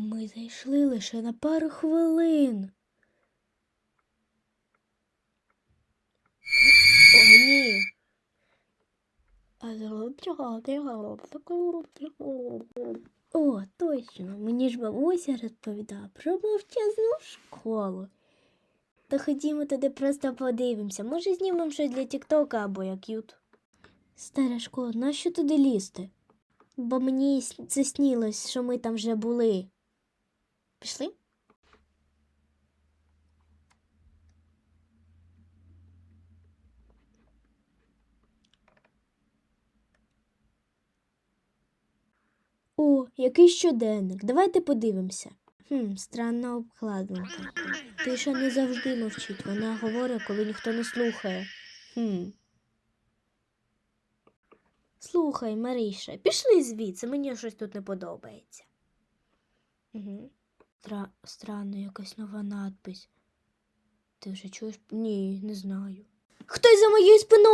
Ми зайшли лише на пару хвилин. О, ні. О, точно, мені ж бабуся розповідала про мовчазну школу. Та ходімо туди просто подивимося. Може, знімемо щось для Тіктока або як ют. Стара школа, нащо туди лізти? Бо мені с- це снілось, що ми там вже були. Пішли? О, який щоденник. Давайте подивимося. Хм, странна обкладинка. Тиша не завжди мовчить. Вона говорить, коли ніхто не слухає. Хм. Слухай, Маріша, пішли звідси, мені щось тут не подобається. Угу. Стра... Странно, якась нова надпись. Ти вже чуєш? Ні, не знаю. Хтось за моєю спиною.